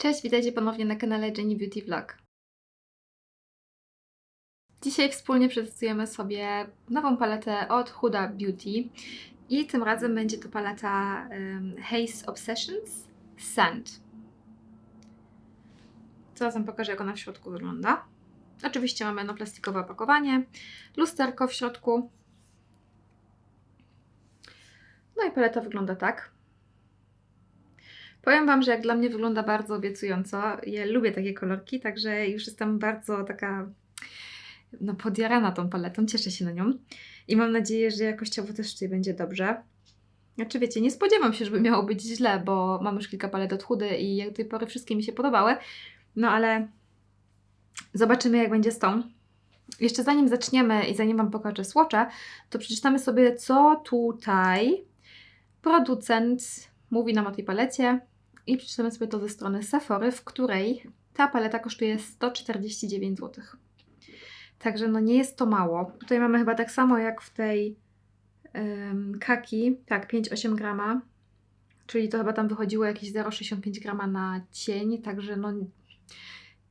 Cześć, witajcie ponownie na kanale Jenny Beauty Vlog. Dzisiaj wspólnie przetestujemy sobie nową paletę od Huda Beauty i tym razem będzie to paleta um, Haze Obsessions Sand. Zaraz Wam pokażę, jak ona w środku wygląda. Oczywiście mamy no plastikowe opakowanie, lusterko w środku. No i paleta wygląda tak. Powiem Wam, że jak dla mnie wygląda bardzo obiecująco. Ja lubię takie kolorki, także już jestem bardzo taka no, podjarana tą paletą, cieszę się na nią i mam nadzieję, że jakościowo też tutaj będzie dobrze. Znaczy wiecie, nie spodziewam się, żeby miało być źle, bo mam już kilka palet od chudy i jak do tej pory wszystkie mi się podobały, no ale zobaczymy jak będzie z tą. Jeszcze zanim zaczniemy i zanim Wam pokażę słocze, to przeczytamy sobie, co tutaj producent mówi nam o tej palecie i przeczytamy sobie to ze strony Sephory, w której ta paleta kosztuje 149 zł. Także no nie jest to mało. Tutaj mamy chyba tak samo jak w tej um, kaki, tak 5-8 grama, czyli to chyba tam wychodziło jakieś 0,65 grama na cień, także no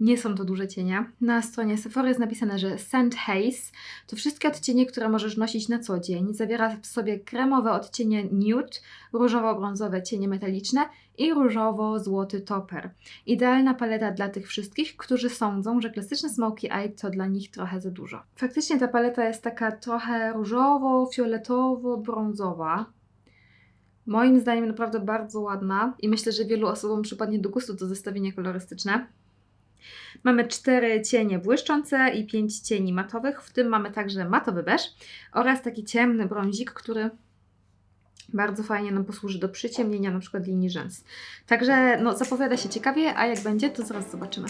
nie są to duże cienie. Na stronie Sephora jest napisane, że Scent Haze to wszystkie odcienie, które możesz nosić na co dzień. Zawiera w sobie kremowe odcienie nude, różowo-brązowe cienie metaliczne i różowo-złoty topper. Idealna paleta dla tych wszystkich, którzy sądzą, że klasyczne smoky eye to dla nich trochę za dużo. Faktycznie ta paleta jest taka trochę różowo-fioletowo-brązowa. Moim zdaniem naprawdę bardzo ładna i myślę, że wielu osobom przypadnie do gustu to zestawienie kolorystyczne. Mamy cztery cienie błyszczące i pięć cieni matowych, w tym mamy także matowy beż oraz taki ciemny brązik, który bardzo fajnie nam posłuży do przyciemnienia na przykład linii rzęs. Także no, zapowiada się ciekawie, a jak będzie, to zaraz zobaczymy.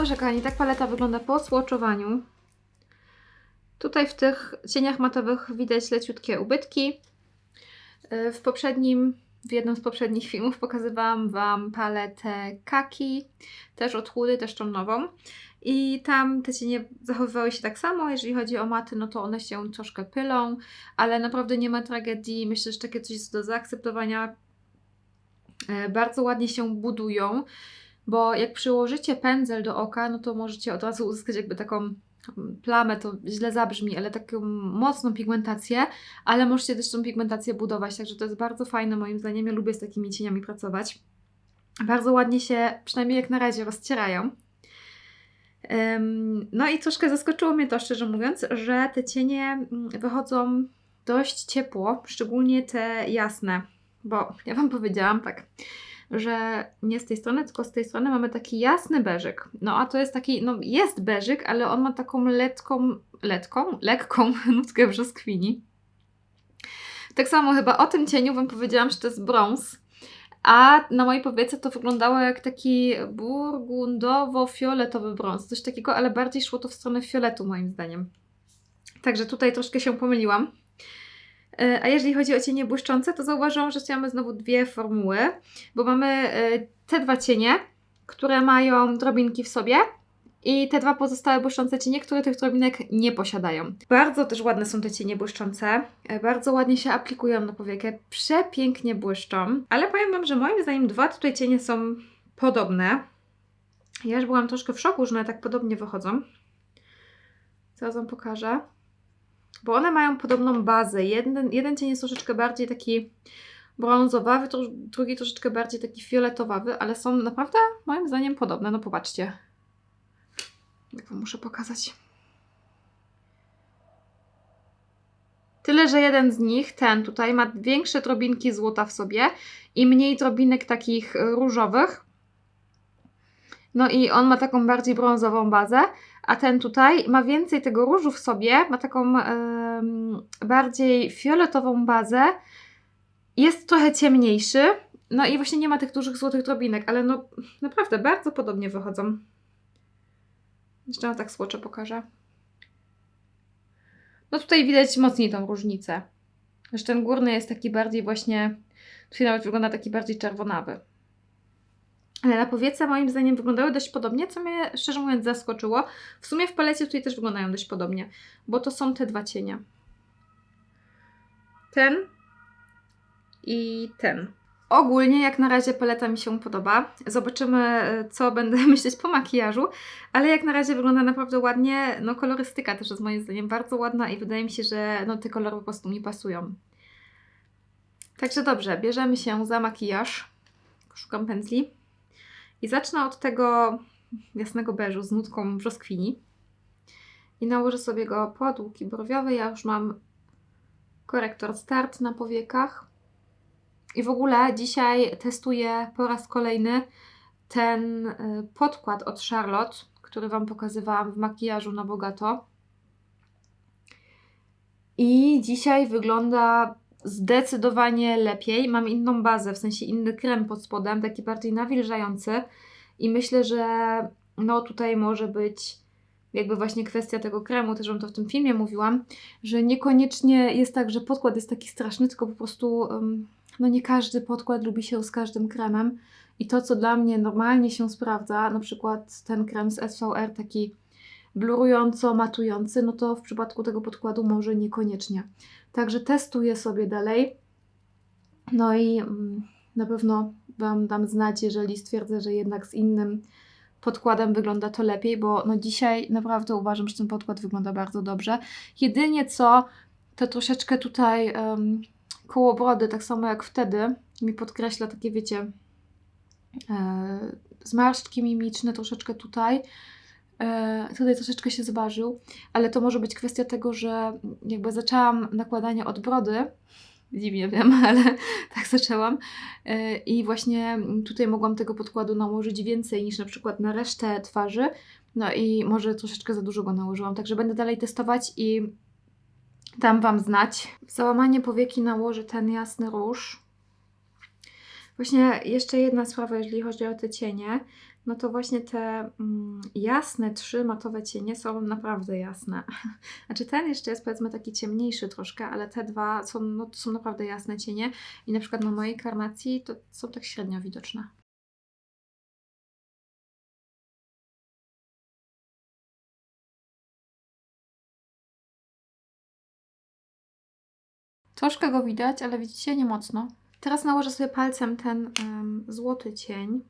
Dobrze, kochani, tak paleta wygląda po swatchowaniu. Tutaj w tych cieniach matowych widać leciutkie ubytki. Yy, W poprzednim, w jednym z poprzednich filmów pokazywałam Wam paletę Kaki, też od Hudy, też tą nową. I tam te cienie zachowywały się tak samo. Jeżeli chodzi o maty, no to one się troszkę pylą, ale naprawdę nie ma tragedii. Myślę, że takie coś jest do zaakceptowania. E, Bardzo ładnie się budują, bo jak przyłożycie pędzel do oka, no to możecie od razu uzyskać jakby taką plamę, to źle zabrzmi, ale taką mocną pigmentację, ale możecie też tą pigmentację budować, także to jest bardzo fajne moim zdaniem. Ja lubię z takimi cieniami pracować. Bardzo ładnie się, przynajmniej jak na razie, rozcierają. No i troszkę zaskoczyło mnie to, szczerze mówiąc, że te cienie mm, wychodzą dość ciepło, szczególnie te jasne, bo ja Wam powiedziałam tak, że nie z tej strony, tylko z tej strony mamy taki jasny beżyk. No a to jest taki, no jest beżyk, ale on ma taką letką, letką, lekką nutkę brzoskwini. Tak samo chyba o tym cieniu Wam powiedziałam, że to jest brąz. A na mojej powiece to wyglądało jak taki burgundowo-fioletowy brąz. Coś takiego, ale bardziej szło to w stronę fioletu moim zdaniem. Także tutaj troszkę się pomyliłam. E, A jeżeli chodzi o cienie błyszczące, to zauważyłam, że mamy znowu dwie formuły, bo mamy e, te dwa cienie, które mają drobinki w sobie i te dwa pozostałe błyszczące cienie, które tych drobinek nie posiadają. Bardzo też ładne są te cienie błyszczące, e, bardzo ładnie się aplikują na powiekę, przepięknie błyszczą, ale powiem Wam, że moim zdaniem dwa tutaj cienie są podobne. Ja już byłam troszkę w szoku, że one tak podobnie wychodzą. Zaraz Wam pokażę. Bo one mają podobną bazę. Jeden, jeden cień jest troszeczkę bardziej taki brązowawy, tro, drugi troszeczkę bardziej taki fioletowawy, ale są naprawdę moim zdaniem podobne. No popatrzcie. Jak Wam muszę pokazać. Tyle, że jeden z nich, ten tutaj, ma większe drobinki złota w sobie i mniej drobinek takich różowych. No i on ma taką bardziej brązową bazę, a ten tutaj ma więcej tego różu w sobie, ma taką em, bardziej fioletową bazę. Jest trochę ciemniejszy, no i właśnie nie ma tych dużych złotych drobinek, ale no naprawdę bardzo podobnie wychodzą. Jeszcze wam tak słocze pokażę. No tutaj widać mocniej tą różnicę. Że ten górny jest taki bardziej właśnie, tutaj nawet wygląda taki bardziej czerwonawy. Ale na powiece moim zdaniem wyglądały dość podobnie, co mnie szczerze mówiąc zaskoczyło. W sumie w palecie tutaj też wyglądają dość podobnie, bo to są te dwa cienie. Ten i ten. Ogólnie jak na razie paleta mi się podoba. Zobaczymy, co będę myśleć po makijażu, ale jak na razie wygląda naprawdę ładnie. No kolorystyka też jest moim zdaniem bardzo ładna i wydaje mi się, że no, te kolory po prostu mi pasują. Także dobrze, bierzemy się za makijaż. Szukam pędzli. I zacznę od tego jasnego beżu z nutką brzoskwini. I nałożę sobie go pod łuki browiowe. Ja już mam korektor start na powiekach. I w ogóle dzisiaj testuję po raz kolejny ten y, podkład od Charlotte, który Wam pokazywałam w makijażu na bogato. I dzisiaj wygląda zdecydowanie lepiej. Mam inną bazę, w sensie inny krem pod spodem, taki bardziej nawilżający. I myślę, że no tutaj może być jakby właśnie kwestia tego kremu, też Wam to w tym filmie mówiłam, że niekoniecznie jest tak, że podkład jest taki straszny, tylko po prostu no nie każdy podkład lubi się z każdym kremem. I to, co dla mnie normalnie się sprawdza, na przykład ten krem z SVR taki blurująco matujący, no to w przypadku tego podkładu może niekoniecznie. Także testuję sobie dalej. No i mm, na pewno Wam dam znać, jeżeli stwierdzę, że jednak z innym podkładem wygląda to lepiej, bo no dzisiaj naprawdę uważam, że ten podkład wygląda bardzo dobrze. Jedynie co, to troszeczkę tutaj um, koło brody, tak samo jak wtedy, mi podkreśla takie, wiecie, e, zmarszczki mimiczne troszeczkę tutaj. E, tutaj troszeczkę się zważył, ale to może być kwestia tego, że jakby zaczęłam nakładanie od brody, dziwnie wiem, ale tak zaczęłam E, i właśnie tutaj mogłam tego podkładu nałożyć więcej niż na przykład na resztę twarzy, no i może troszeczkę za dużo go nałożyłam, także będę dalej testować i dam Wam znać. W załamanie powieki nałożę ten jasny róż. Właśnie jeszcze jedna sprawa, jeżeli chodzi o te cienie. No to właśnie te mm, jasne trzy matowe cienie są naprawdę jasne. Znaczy ten jeszcze jest powiedzmy taki ciemniejszy troszkę, ale te dwa są, no, to są naprawdę jasne cienie i na przykład na mojej karnacji to są tak średnio widoczne. Troszkę go widać, ale widzicie, nie mocno. Teraz nałożę sobie palcem ten um, złoty cień.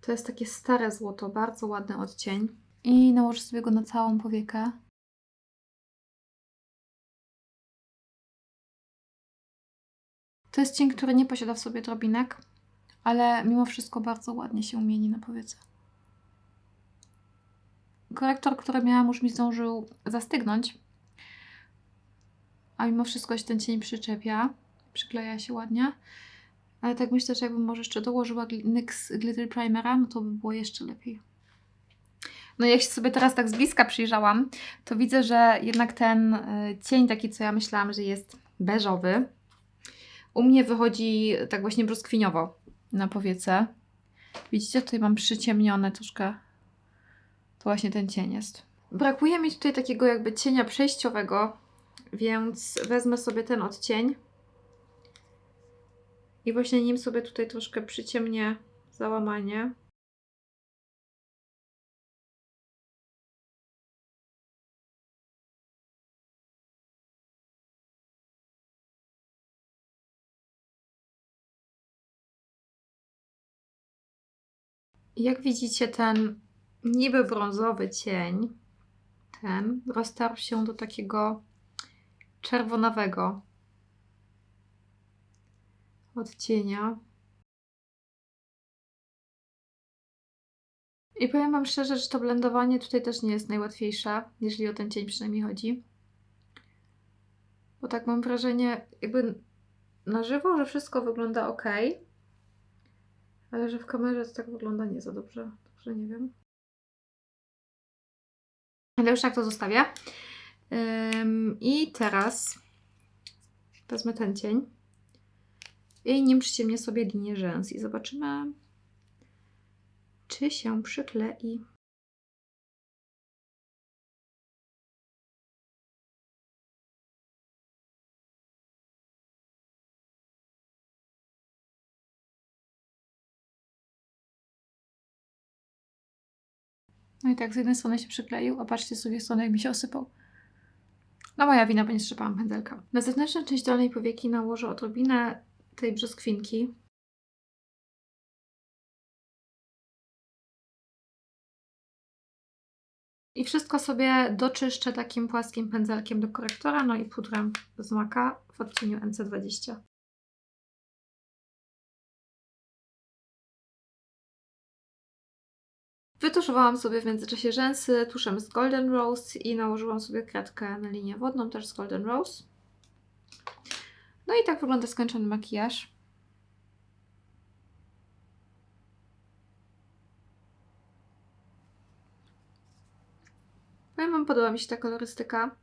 To jest takie stare złoto, bardzo ładny odcień. I nałożę sobie go na całą powiekę. To jest cień, który nie posiada w sobie drobinek, ale mimo wszystko bardzo ładnie się mieni na powiece. Korektor, który miałam, już mi zdążył zastygnąć, a mimo wszystko się ten cień przyczepia, przykleja się ładnie. Ale tak myślę, że jakbym może jeszcze dołożyła NYX Glitter Primera, no to by było jeszcze lepiej. No jak się sobie teraz tak z bliska przyjrzałam, to widzę, że jednak ten e, cień taki, co ja myślałam, że jest beżowy, u mnie wychodzi tak właśnie brzoskwiniowo na powiece. Widzicie, tutaj mam przyciemnione troszkę. To właśnie ten cień jest. Brakuje mi tutaj takiego jakby cienia przejściowego, więc wezmę sobie ten odcień i właśnie nim sobie tutaj troszkę przyciemnię załamanie. Jak widzicie, ten niby brązowy cień, ten roztarł się do takiego czerwonawego odcienia. I powiem Wam szczerze, że to blendowanie tutaj też nie jest najłatwiejsze, jeżeli o ten cień przynajmniej chodzi. Bo tak mam wrażenie, jakby na żywo, że wszystko wygląda ok, ale że w kamerze to tak wygląda nie za dobrze. Dobrze, nie wiem. Ale już tak to zostawię. I teraz wezmę ten cień i nim przyciemnię sobie linię rzęs i zobaczymy, czy się przyklei. No i tak, z jednej strony się przykleił, a patrzcie z drugiej strony, jak mi się osypał. No moja wina, bo nie strzepałam pędzelka. Na zewnętrzną część dolnej powieki nałożę odrobinę tej brzoskwinki. I wszystko sobie doczyszczę takim płaskim pędzelkiem do korektora, no i pudrem z maka w odcieniu NC20. Wytuszowałam sobie w międzyczasie rzęsy tuszem z Golden Rose i nałożyłam sobie kratkę na linię wodną też z Golden Rose. No i tak wygląda skończony makijaż. Powiem Wam, podoba mi się ta kolorystyka.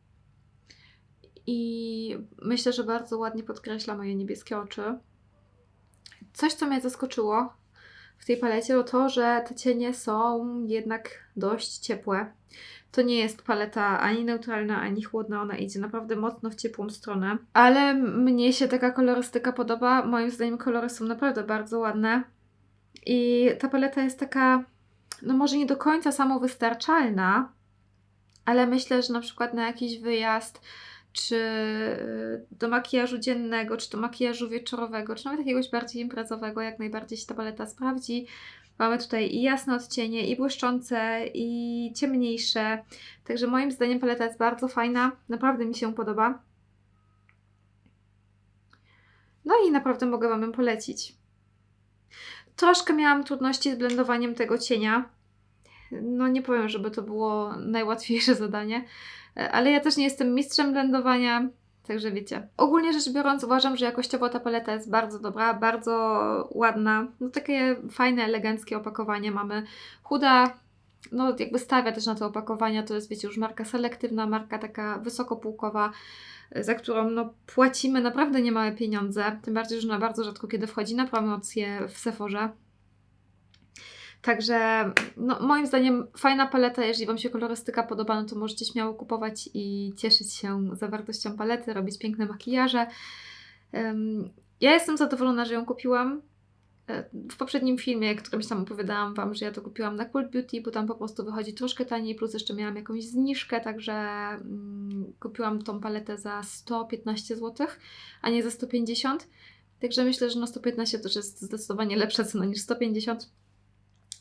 I myślę, że bardzo ładnie podkreśla moje niebieskie oczy. Coś, co mnie zaskoczyło w tej palecie, to to, że te cienie są jednak dość ciepłe. To nie jest paleta ani neutralna, ani chłodna, ona idzie naprawdę mocno w ciepłą stronę. Ale mnie się taka kolorystyka podoba. Moim zdaniem kolory są naprawdę bardzo ładne. I ta paleta jest taka, no może nie do końca samowystarczalna, ale myślę, że na przykład na jakiś wyjazd, czy y, do makijażu dziennego, czy do makijażu wieczorowego, czy nawet jakiegoś bardziej imprezowego, jak najbardziej się ta paleta sprawdzi. Mamy tutaj i jasne odcienie, i błyszczące, i ciemniejsze. Także moim zdaniem paleta jest bardzo fajna. Naprawdę mi się podoba. No i naprawdę mogę Wam ją polecić. Troszkę miałam trudności z blendowaniem tego cienia. No nie powiem, żeby to było najłatwiejsze zadanie, ale ja też nie jestem mistrzem blendowania, Także wiecie. Ogólnie rzecz biorąc, uważam, że jakościowo ta paleta jest bardzo dobra, bardzo ładna. No takie fajne, eleganckie opakowanie mamy. Chuda, no jakby stawia też na te opakowania, to jest wiecie już marka selektywna, marka taka wysokopółkowa, za którą no płacimy naprawdę niemałe pieniądze, tym bardziej, że ona bardzo rzadko kiedy wchodzi na promocję w Sephorze. Także no, moim zdaniem fajna paleta, jeżeli Wam się kolorystyka podoba, no to możecie śmiało kupować i cieszyć się zawartością palety, robić piękne makijaże. Ja jestem zadowolona, że ją kupiłam. E, W poprzednim filmie, którymś tam opowiadałam Wam, że ja to kupiłam na Cult Beauty, bo tam po prostu wychodzi troszkę taniej, plus jeszcze miałam jakąś zniżkę, także mm, kupiłam tą paletę za 115 zł, a nie za 150. Także myślę, że no 115 to jest zdecydowanie lepsza cena niż 150.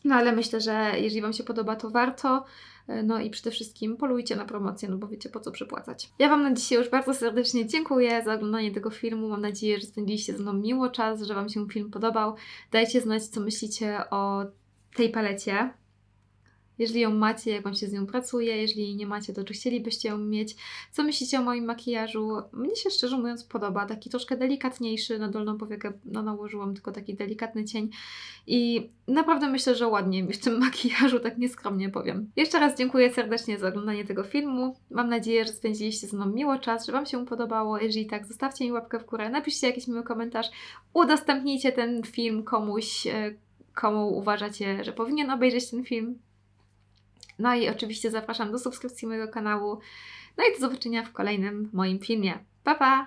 No ale myślę, że jeżeli Wam się podoba, to warto. E, No i przede wszystkim polujcie na promocję, no bo wiecie po co przypłacać. Ja Wam na dzisiaj już bardzo serdecznie dziękuję za oglądanie tego filmu. Mam nadzieję, że spędziliście ze mną miło czas, że Wam się film podobał. Dajcie znać, co myślicie o tej palecie. Jeżeli ją macie, jak Wam się z nią pracuje, jeżeli jej nie macie, to czy chcielibyście ją mieć? Co myślicie o moim makijażu? Mnie się szczerze mówiąc podoba, taki troszkę delikatniejszy, na dolną powiekę no, nałożyłam tylko taki delikatny cień i naprawdę myślę, że ładnie mi w tym makijażu, tak nieskromnie powiem. Jeszcze raz dziękuję serdecznie za oglądanie tego filmu. Mam nadzieję, że spędziliście ze mną miło czas, że Wam się podobało. Jeżeli tak, zostawcie mi łapkę w górę, napiszcie jakiś miły komentarz, udostępnijcie ten film komuś, e, komu uważacie, że powinien obejrzeć ten film. No i oczywiście zapraszam do subskrypcji mojego kanału. No i do zobaczenia w kolejnym moim filmie. Pa pa!